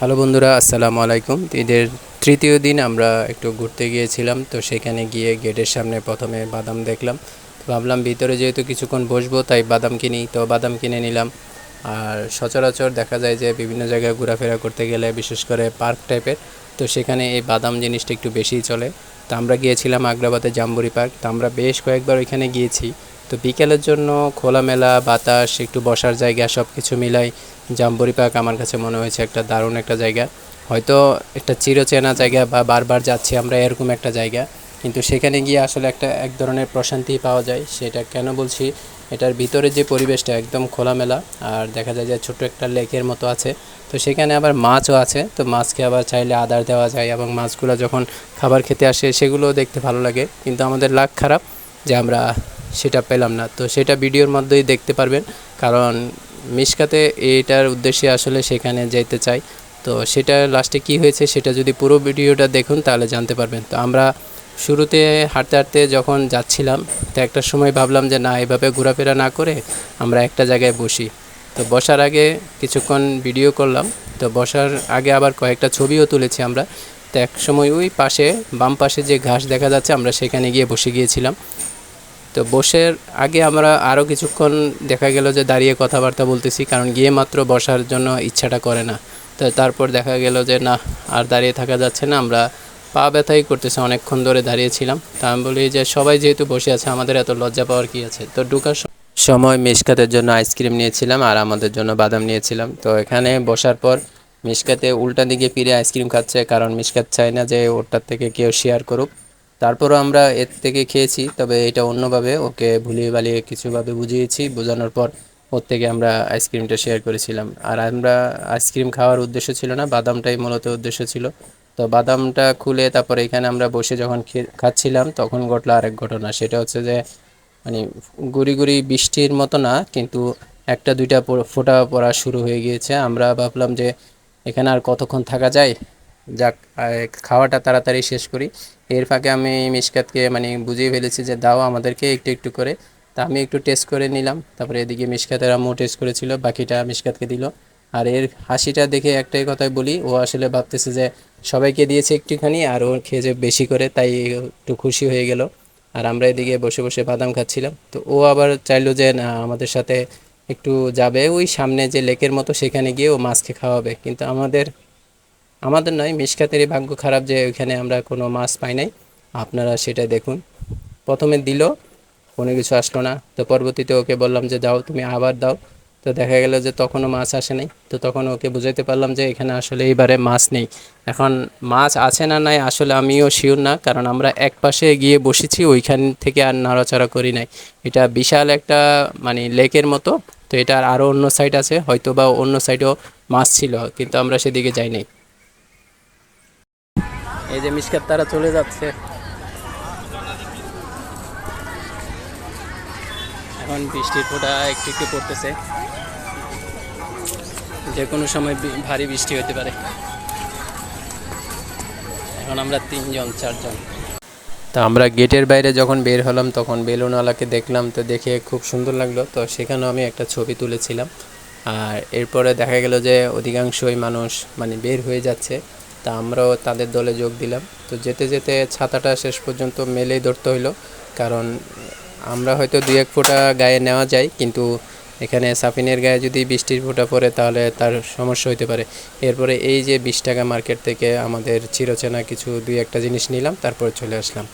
Hello বন্ধুরা, আসসালামু আলাইকুম। ঈদের তৃতীয় দিন আমরা একটু ঘুরতে গিয়েছিলাম, তো সেখানে গিয়ে গেটের সামনে প্রথমে বাদাম দেখলাম। তো ভাবলাম ভিতরে যেহেতু কিছুক্ষণ বসবো, তাই বাদাম কিনি। তো বাদাম কিনে নিলাম। আর সচরাচর দেখা যায় যে বিভিন্ন জায়গায় ঘোরাফেরা করতে গেলে, বিশেষ করে পার্ক টাইপের, তো সেখানে এই বাদাম জিনিসটা একটু বেশিই চলে। তো আমরা গিয়েছিলাম আগ্রাবাদের জাম্বুরি পার্ক। তো আমরা বেশ কয়েকবার ওইখানে গিয়েছি। তো বিকেলের জন্য খোলামেলা বাতাস, একটু বসার জায়গা সব কিছু মিলাই জাম্বুরি পার্ক আমার কাছে মনে হয়েছে একটা দারুণ একটা জায়গা। হয়তো একটা চিরচেনা জায়গা বা বারবার যাচ্ছি আমরা এরকম একটা জায়গা। কিন্তু সেখানে গিয়ে আসলে একটা এক ধরনের প্রশান্তি পাওয়া যায়, সেটা কেন বলছি? এটার ভিতরে যে পরিবেশটা একদম খোলামেলা, আর দেখা যায় যে ছোট একটা লেকের মতো আছে, তো সেখানে আবার মাছও আছে, তো মাছকে আবার চাইলে আদার দেওয়া যায় এবং মাছগুলো যখন খাবার খেতে আসে সেগুলোও দেখতে ভালো লাগে, কিন্তু আমাদের লাক খারাপ যে আমরা সেটা পেলাম না, তো সেটা ভিডিওর মধ্যেই দেখতে পারবেন, কারণ মিশকাতে এটার উদ্দেশ্যে আসলে সেখানে যেতে চাই, তো সেটা লাস্টে কি হয়েছে সেটা যদি পুরো ভিডিওটা দেখুন তাহলে জানতে পারবেন, তো আমরা শুরুতে হাঁটতে হাঁটতে যখন যাচ্ছিলাম, তো একটা সময় ভাবলাম যে না, এভাবে ঘোরাফেরা না করে আমরা একটা জায়গায় বসি। তো বসার আগে কিছুক্ষণ ভিডিও করলাম, তো বসার আগে আবার কয়েকটা ছবিও তুলেছি আমরা। তো এক সময় ওই পাশে, বাম পাশে যে ঘাস দেখা যাচ্ছে, আমরা সেখানে গিয়ে বসে গিয়েছিলাম। তো বসের আগে আমরা আরও কিছুক্ষণ দেখা গেল যে দাঁড়িয়ে কথাবার্তা বলতেছি, কারণ গিয়ে মাত্র বসার জন্য ইচ্ছাটা করে না। তো তারপর দেখা গেল যে না, আর দাঁড়িয়ে থাকা যাচ্ছে না, আমরা পা ব্যথাই করতেছে, অনেকক্ষণ ধরে দাঁড়িয়েছিলাম। তা আমি বলি যে সবাই যেহেতু বসে আছে, আমাদের এত লজ্জা পাওয়ার কি আছে? তো ঢুকার সময় মিশকাতের জন্য আইসক্রিম নিয়েছিলাম আর আমাদের জন্য বাদাম নিয়েছিলাম। তো এখানে বসার পর মিশকাতে উল্টা দিকে ফিরে আইসক্রিম খাচ্ছে, কারণ মিশকাত চায় না যে ওরটার থেকে কেউ শেয়ার করুক। তারপরও আমরা এর থেকে খেয়েছি, তবে এটা অন্যভাবে ওকে ভুলিয়ে বালিয়ে কিছুভাবে বুঝিয়েছি। বোঝানোর পর ওর থেকে আমরা আইসক্রিমটা শেয়ার করেছিলাম। আর আমরা আইসক্রিম খাওয়ার উদ্দেশ্য ছিল না, বাদামটাই মূলত উদ্দেশ্য ছিল। তো বাদামটা খুলে তারপরে এখানে আমরা বসে যখন খাচ্ছিলাম, তখন ঘটলো আরেক ঘটনা। সেটা হচ্ছে যে মানে গুড়ি গুড়ি বৃষ্টির মতো না, কিন্তু একটা দুইটা ফোটা পড়া শুরু হয়ে গিয়েছে। আমরা ভাবলাম যে, এখানে আর কতক্ষণ থাকা যায়? যাক খাওয়াটা তাড়াতাড়ি শেষ করি। এর ফাঁকে আমি মিশকাতকে মানে বুঝিয়ে ফেলেছি যে, দাও আমাদেরকে একটু একটু করে। তা আমি একটু টেস্ট করে নিলাম। তারপরে এদিকে মিশকাতের আম্মু টেস্ট করেছিল, বাকিটা মিশকাতকে দিল। আর এর হাসিটা দেখে একটাই কথাই বলি, ও আসলে ভাবতেছে যে সবাইকে দিয়েছে একটুখানি আর ও খেয়েছে বেশি করে, তাই একটু খুশি হয়ে গেল। আর আমরা এদিকে বসে বসে বাদাম খাচ্ছিলাম। তো ও আবার চাইলো যে, না, আমাদের সাথে একটু যাবে ওই সামনে যে লেকের মতো, সেখানে গিয়ে ও মাছকে খাওয়াবে। কিন্তু আমাদের আমাদের নয় মিশকাতেরই ভাগ্য খারাপ যে ওইখানে আমরা কোনো মাছ পাই নাই। আপনারা সেটা দেখুন। প্রথমে দিল, কোনো কিছু আসলো না। তো পরবর্তীতে ওকে বললাম যে, যাও, তুমি আবার দাও। তো দেখা গেল যে তখনও মাছ আসে নাই। তো তখন ওকে বুঝাইতে পারলাম যে এখানে আসলে এইবারে মাছ নেই। এখন মাছ আছে না নাই আসলে আমিও শিওর না, কারণ আমরা এক পাশে গিয়ে বসেছি, ওইখান থেকে আর নাড়াচাড়া করি নাই। এটা বিশাল একটা মানে লেকের মতো, তো এটার আরও অন্য সাইড আছে হয়তো বা অন্য সাইডেও মাছ ছিল, কিন্তু আমরা সেদিকে যাই নাই। এই যে মিসকাত, তারা চলে যাচ্ছে। এখন বৃষ্টির ফোঁটা একটু একটু পড়তেছে। যে কোনো সময় ভারী বৃষ্টি হতে পারে। এখন আমরা তিনজন, চারজন। তা আমরা গেটের বাইরে যখন বের হলাম, তখন বেলুনওয়ালাকে দেখলাম, তো দেখে খুব সুন্দর লাগল। তো সেখানেও আমি একটা ছবি তুলেছিলাম। আর এরপরে দেখা গেল যে অধিকাংশই মানুষ মানে বের হয়ে যাচ্ছে। তা আমরাও তাদের দলে যোগ দিলাম। তো যেতে যেতে ছাতাটা শেষ পর্যন্ত মেলেই ধরতে হইল। কারণ আমরা হয়তো দুই এক ফোঁটা গায়ে নেওয়া যায়, কিন্তু এখানে সাফিনের গায়ে যদি বৃষ্টির ফোঁটা পড়ে, তাহলে তার সমস্যা হতে পারে। এরপরে এই যে বিশ টাকা মার্কেট থেকে আমাদের চিরচেনা কিছু দুই একটা জিনিস নিলাম, তারপরে চলে আসলাম।